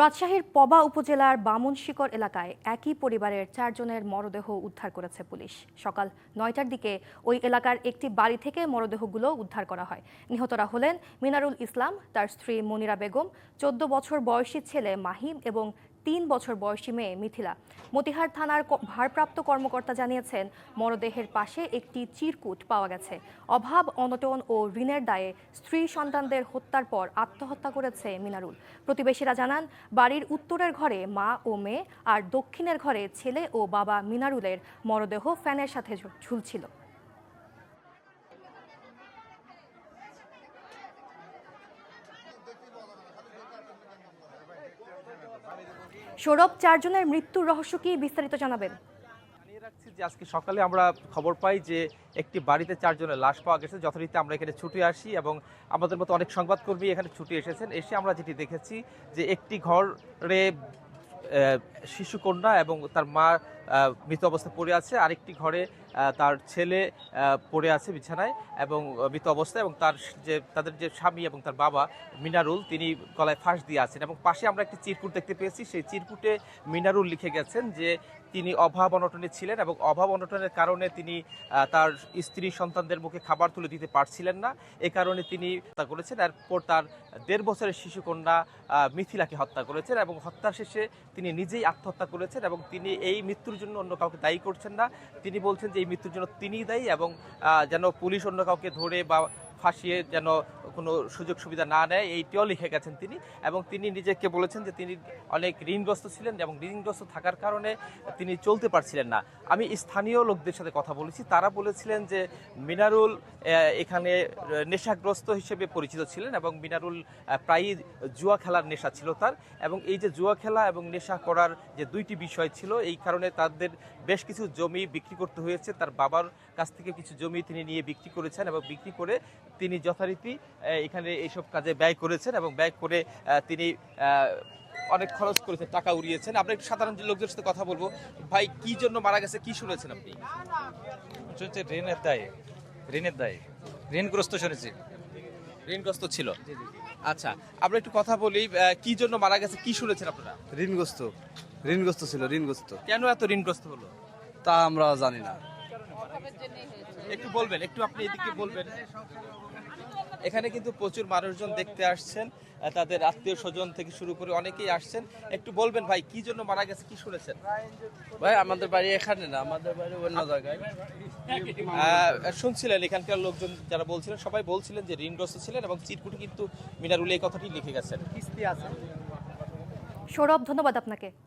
রাজশাহীর পবা উপজেলার বামুন শিকর এলাকায় একই পরিবারের চারজনের মরদেহ উদ্ধার করেছে পুলিশ। সকাল নয়টার দিকে ওই এলাকার একটি বাড়ি থেকে মরদেহগুলো উদ্ধার করা হয়। নিহতরা হলেন মিনারুল ইসলাম, তার স্ত্রী মনিরা বেগম, চোদ্দ বছর বয়সী ছেলে মাহিম এবং তিন বছর বয়সী মেয়ে মিথিলা। মতিহার থানার ভারপ্রাপ্ত কর্মকর্তা জানিয়েছেন, মরদেহের পাশে একটি চিরকুট পাওয়া গেছে। অভাব, অনটন ও ঋণের দায়ে স্ত্রী সন্তানদের হত্যার পর আত্মহত্যা করেছে মিনারুল। প্রতিবেশীরা জানান, বাড়ির উত্তরের ঘরে মা ও মেয়ে আর দক্ষিণের ঘরে ছেলে ও বাবা মিনারুলের মরদেহ ফ্যানের সাথে ঝুলছিল। সৌরভ, চারজনের মৃত্যুর রহস্য কি বিস্তারিত জানাবেন? রাখছি যে আজকে সকালে আমরা খবর পাই যে একটি বাড়িতে চারজনের লাশ পাওয়া গেছে। যথারীতি আমরা এখানে ছুটে আসি এবং আমাদের মতো অনেক সংবাদকর্মী এখানে ছুটে এসেছেন। এসে আমরা যেটি দেখেছি যে একটি ঘরে শিশুকন্যা এবং তার মা মৃত অবস্থায় পড়ে আছে। আরেকটি ঘরে তার ছেলে পড়ে আছে বিছানায় এবং মৃত অবস্থায় এবং তার যে, তাদের যে স্বামী এবং তার বাবা মিনারুল, তিনি গলায় ফাঁস দিয়ে আছেন এবং পাশে আমরা একটি চিরকুট দেখতে পেয়েছি। সেই চিরকুটে মিনারুল লিখে গেছেন যে, তিনি অভাব অনটনে ছিলেন এবং অভাব অনটনের কারণে তিনি তার স্ত্রী সন্তানদের মুখে খাবার তুলে দিতে পারছিলেন না। এ কারণে তিনি হত্যা করেছেন। এরপর তার দেড় বছরের শিশুকন্যা মিথিলাকে হত্যা করেছেন এবং হত্যা শেষে তিনি নিজেই আত্মহত্যা করেছেন এবং তিনি এই মৃত্যুর জন্য অন্য কাউকে দায়ী করছেন না। তিনি বলছেন যে এই মৃত্যুর জন্য তিনিই দায়ী এবং যেন পুলিশ অন্য কাউকে ধরে বা ফাঁসিয়ে যেন কোনো সুযোগ সুবিধা না নেয়, এইটিও লিখে গেছেন তিনি। এবং তিনি নিজেকে বলেছেন যে তিনি অনেক ঋণগ্রস্ত ছিলেন এবং ঋণগ্রস্ত থাকার কারণে তিনি চলতে পারছিলেন না। আমি স্থানীয় লোকদের সাথে কথা বলেছি, তারা বলেছিলেন যে মিনারুল এখানে নেশাগ্রস্ত হিসেবে পরিচিত ছিলেন এবং মিনারুল প্রায়ই জুয়া খেলার নেশা ছিল তার। এবং এই যে জুয়া খেলা এবং নেশা করার যে দুইটি বিষয় ছিল, এই কারণে তাদের বেশ কিছু জমি বিক্রি করতে হয়েছে। তার বাবার কাছ থেকে কিছু জমি তিনি নিয়ে বিক্রি করেছেন এবং বিক্রি করে তিনি যথারীতি এখানে এইসব কাজে ব্যয় করেছেন এবং ব্যয় করে তিনি অনেক খরচ করেছেন টাকা উড়িয়েছেন। আমরা একটু সাধারণ যে লোকদের সাথে কথা বলব ভাই কি জন্য মারা গেছে কি শুনেছেন আপনি? শুনছি ঋণের দায়ে ঋণের দায়ে ঋণগ্রস্ত শুনেছি। ঋণগ্রস্ত ছিল? আচ্ছা আমরা একটু কথা বলি কি জন্য মারা গেছে কি শুনেছেন আপনারা? ঋণগ্রস্ত ঋণগ্রস্ত ছিল ঋণগ্রস্ত। কেন এত ঋণগ্রস্ত হলো? তা আমরা জানি না। একটু বলবেন একটু আপনি এদিকে বলবেন। এখানে কিন্তু প্রচুর মানুষজন দেখতে আসছেন তাদের আত্মীয় স্বজন থেকে শুরু করে অনেকেই আসছেন। একটু বলবেন ভাই কি জন্য মারা গেছে কি শুনেছেন? ভাই আমাদের বাড়ি এখানে না আমাদের বাড়ি অন্য জায়গায়। শুনছিলেন এখানকার লোকজন যারা বলছিলেন সবাই বলছিলেন যে ঋণগ্রস্ত ছিলেন এবং চিরকুটি কিন্তু মিনারুল এই কথাটি লিখে গেছেন। সৌরভ ধন্যবাদ আপনাকে।